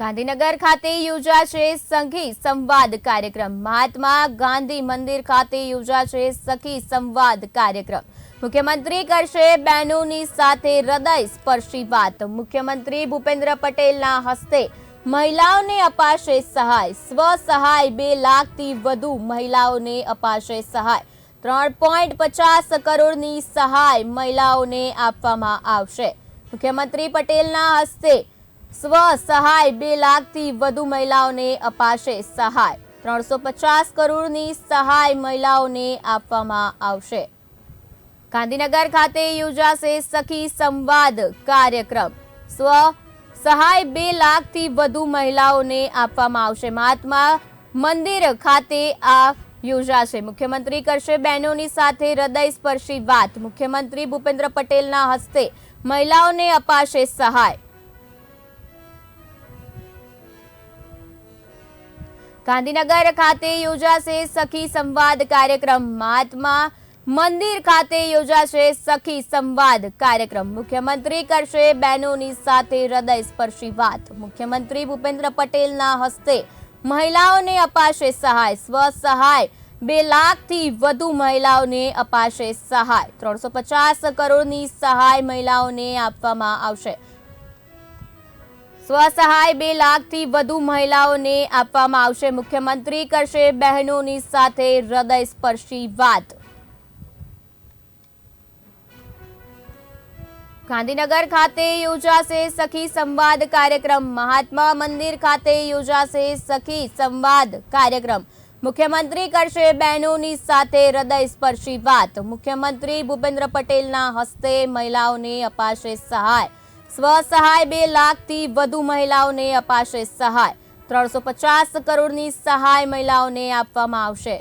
ગાંધીનગર ખાતે યોજાશે સંઘી સંવાદ કાર્યક્રમ. મહાત્મા ગાંધી મંદિર ખાતે યોજાશે સખી સંવાદ કાર્યક્રમ. મુખ્યમંત્રી કરશે બહેનોની સાથે હૃદય સ્પર્શી વાત. મુખ્યમંત્રી ભૂપેન્દ્ર પટેલના હસ્તે મહિલાઓને અપાશે સહાય. સ્વ સહાય બે લાખથી વધુ મહિલાઓને અપાશે સહાય. ત્રણ પોઈન્ટ પચાસ કરોડની સહાય મહિલાઓને આપવામાં આવશે. મુખ્યમંત્રી પટેલના હસ્તે સ્વ સહાય બે લાખથી વધુ મહિલાઓને અપાશે સહાય. ત્રણસો પચાસ કરોડની સહાય મહિલાઓને આપવામાં આવશે. ગાંધીનગર ખાતે યોજાશે સખી સંવાદ કાર્યક્રમ. સ્વ સહાય બે લાખથી વધુ મહિલાઓને આપવામાં આવશે. મહાત્મા મંદિર ખાતે આ યોજાશે. મુખ્યમંત્રી કરશે બહેનોની સાથે હૃદય સ્પર્શી વાત. મુખ્યમંત્રી ભૂપેન્દ્ર પટેલના હસ્તે મહિલાઓને અપાશે સહાય. ગાંધીનગર ખાતે યોજાશે સખી સંવાદ કાર્યક્રમ. મહાત્મા મંદિર ખાતે યોજાશે સખી સંવાદ કાર્યક્રમ. મુખ્યમંત્રી કરશે બહેનોની સાથે હૃદય સ્પર્શી વાત. મુખ્યમંત્રી ભૂપેન્દ્ર પટેલના હસ્તે મહિલાઓને અપાશે સહાય. સ્વ સહાય બે લાખથી વધુ મહિલાઓને અપાશે સહાય. ત્રણસો પચાસ કરોડની સહાય મહિલાઓને આપવામાં આવશે. સ્વસહાય બે લાખથી વધુ મહિલાઓને આપવામાં આવશે. મુખ્યમંત્રી કરશે બહેનોની સાથે હૃદય સ્પર્શી વાત. ગાંધીનગર ખાતે યોજાશે સખી સંવાદ કાર્યક્રમ. મહાત્મા મંદિર ખાતે યોજાશે સખી સંવાદ કાર્યક્રમ. મુખ્યમંત્રી કરશે બહેનોની સાથે હૃદય સ્પર્શી વાત. મુખ્યમંત્રી ભૂપેન્દ્ર પટેલના હસ્તે મહિલાઓને અપાશે સહાય. સ્વ સહાય બે લાખથી વધુ મહિલાઓને અપાશે સહાય. ત્રણસો પચાસ કરોડની સહાય મહિલાઓને આપવામાં આવશે.